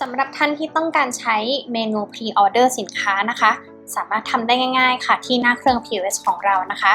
สำหรับท่านที่ต้องการใช้เมนู Pre-order สินค้านะคะ สามารถทำได้ง่ายๆ ค่ะที่หน้าเครื่อง POS ของเรานะคะ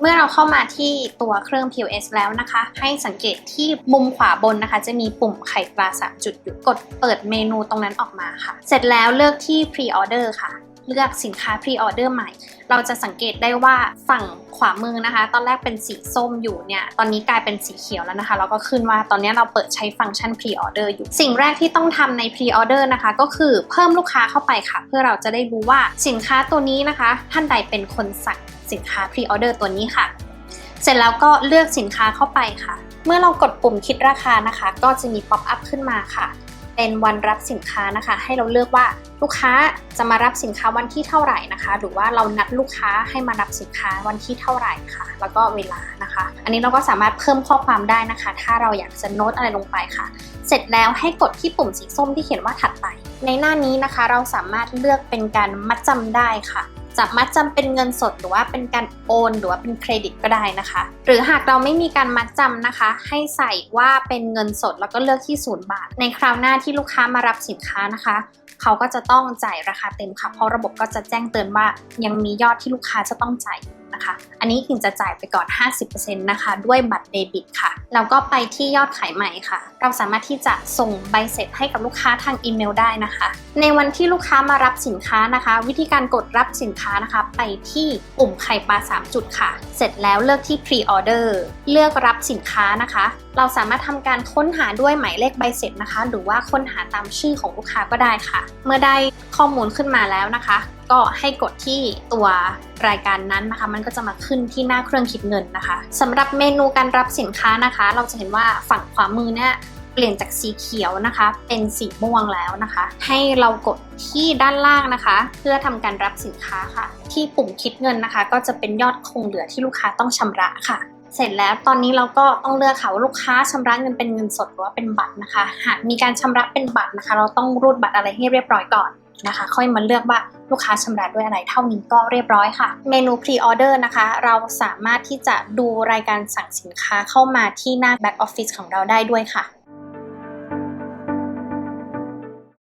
เมื่อเราเข้ามาที่ตัวเครื่อง POS แล้วนะคะ ให้สังเกตที่มุมขวาบนนะคะ จะมีปุ่มไข่ปลา 3 จุดอยู่กดเปิดเมนูตรงนั้นออกมาค่ะ เสร็จแล้วเลือกที่ Pre-order ค่ะ เลือกสินค้า Pre-order ใหม่ เราจะสังเกตได้ว่าฝั่งขวามือนะคะ ตอนแรกเป็นสีส้มอยู่เนี่ย ตอนนี้กลายเป็นสีเขียวแล้วนะคะเราก็ขึ้นว่าตอนนี้เราเปิดใช้ฟังก์ชัน Pre-order อยู่ สิ่งแรกที่ต้องทำใน Pre-order นะคะ ก็คือเพิ่มลูกค้าเข้าไปค่ะ เพื่อเราจะได้รู้ว่าสินค้าตัวนี้นะคะ ท่านใดเป็นคนสั่งสินค้า Pre-order ตัวนี้ค่ะ เสร็จแล้วก็เลือกสินค้าเข้าไปค่ะ เมื่อเรากดปุ่มคิดราคานะคะ ก็จะมีป๊อปอัพขึ้นมาค่ะ เป็นวันรับสินค้านะคะ ให้เราเลือกว่าลูกค้าจะมารับสินค้าวันที่เท่าไหร่นะคะ หรือว่าเรานัดลูกค้าให้มารับสินค้าวันที่เท่าไหร่ค่ะ แล้วก็เวลานะคะ อันนี้เราก็สามารถเพิ่มข้อความได้นะคะ ถ้าเราอยากจะโน้ตอะไรลงไปค่ะ เสร็จแล้วให้กดที่ปุ่มสีส้มที่เขียนว่าถัดไป ในหน้านี้นะคะ เราสามารถเลือกเป็นการมัดจำได้ค่ะ จะมัดจำเป็นเงินสดหรือว่าเป็นการโอน หรือว่าเป็นเครดิตก็ได้นะคะ หรือหากเราไม่มีการมัดจำนะคะ ให้ใส่ว่าเป็นเงินสดแล้วก็เลือกที่ศูนย์บาท ในคราวหน้าที่ลูกค้ามารับสินค้านะคะ เขาก็จะต้องจ่ายราคาเต็มค่ะ เพราะระบบก็จะแจ้งเตือนว่ายังมียอดที่ลูกค้าจะต้องจ่าย นะคะ อันนี้ถึงจะจ่ายไปก่อน 50%นะคะ ด้วยบัตรเดบิตค่ะ แล้วก็ไปที่ยอดขายใหม่ค่ะ เราสามารถที่จะส่งใบเสร็จให้กับลูกค้าทางอีเมลได้นะคะ ในวันที่ลูกค้ามารับสินค้านะคะ วิธีการกดรับสินค้านะคะ ไปที่ปุ่มไข่ปลา 3 จุดค่ะ เสร็จแล้วเลือกที่ Pre-order เลือกรับสินค้านะคะ เราสามารถทำการค้นหาด้วยหมายเลขใบเสร็จนะคะ หรือว่าค้นหาตามชื่อของลูกค้าก็ได้ค่ะ เมื่อได้ข้อมูลขึ้นมาแล้วนะคะ ก็ให้กดที่ตัวรายการนั้นนะคะ มันก็จะมาขึ้นที่หน้าเครื่องคิดเงินนะคะสำหรับเมนูการรับสินค้านะคะ เราจะเห็นว่าฝั่งขวามือเนี่ยเปลี่ยนจากสีเขียวนะคะ เป็นสีม่วงแล้วนะคะ ให้เรากดที่ด้านล่างนะคะ เพื่อทำการรับสินค้าค่ะ ที่ปุ่มคิดเงินนะคะ ก็จะเป็นยอดคงเหลือที่ลูกค้าต้องชำระค่ะเสร็จแล้วตอนนี้เราก็ต้องเลือกค่ะว่าลูกค้าชำระเงินเป็นเงินสดหรือว่าเป็นบัตรนะคะ หากมีการชำระเป็นบัตรนะคะ เราต้องรูดบัตรอะไรให้เรียบร้อยก่อน นะคะ ค่อยมาเลือกว่าลูกค้าชำระด้วยอะไรเท่านี้ก็เรียบร้อยค่ะ เมนู Pre-order นะคะ เราสามารถที่จะดูรายการสั่งสินค้าเข้ามาที่หน้า Back Office ของเราได้ด้วยค่ะ